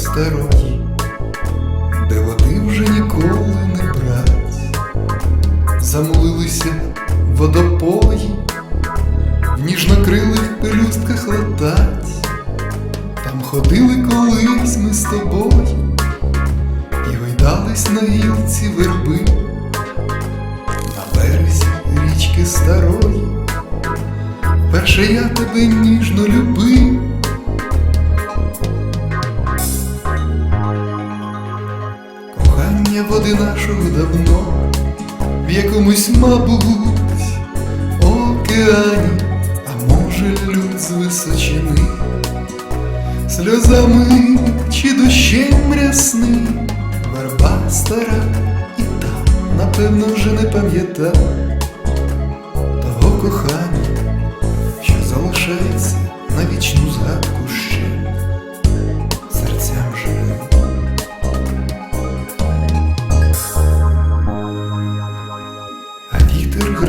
старої, де води вже ніколи не брать, замулилися водопої, в ніжнокрилих пелюстках летать, там ходили колись ми з тобою, і гойдались на гілці верби, на березі річки старої. Перше я тебе ніжно любив. Кохання нашого давно. В якомусь, мабуть, океані, а може люд з височини, сльозами чи дощем рясним, верба стара і та, напевно, вже не пам'ята того кохання, що залишається на вічну згадку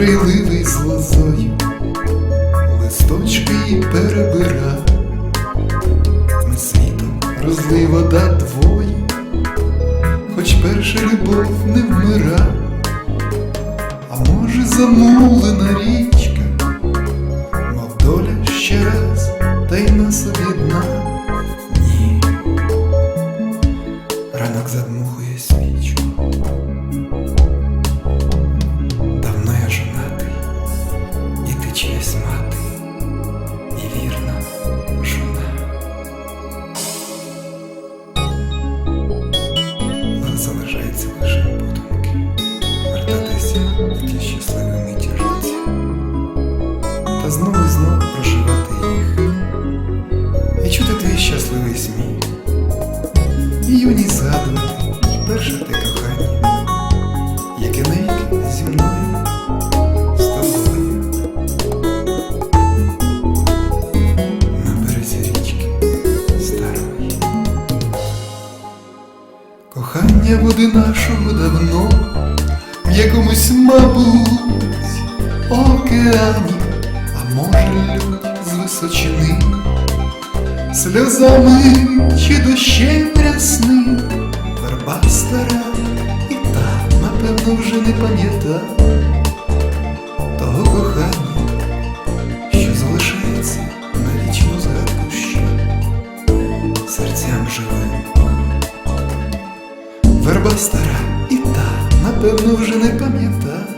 з лозою, листочки її перебира, ми світом розлий вода двоє, хоч перша любов не вмира, а може замулена річка, мов доля ще раз, та й нас об'єдна. Ні, ранок задмухує щасливий сміх, і юність згадувати, і перше те кохання яке навіки зі мною з на березі річки старої. Кохання води нашого давно в якомусь, мабуть, океані, а може людь з височини, сльозами чи дощем рясним, верба стара і та, напевно, вже не пам'ята того кохання, що залишається на вічну згадку ще серцям живим. Верба стара і та, напевно, вже не пам'ята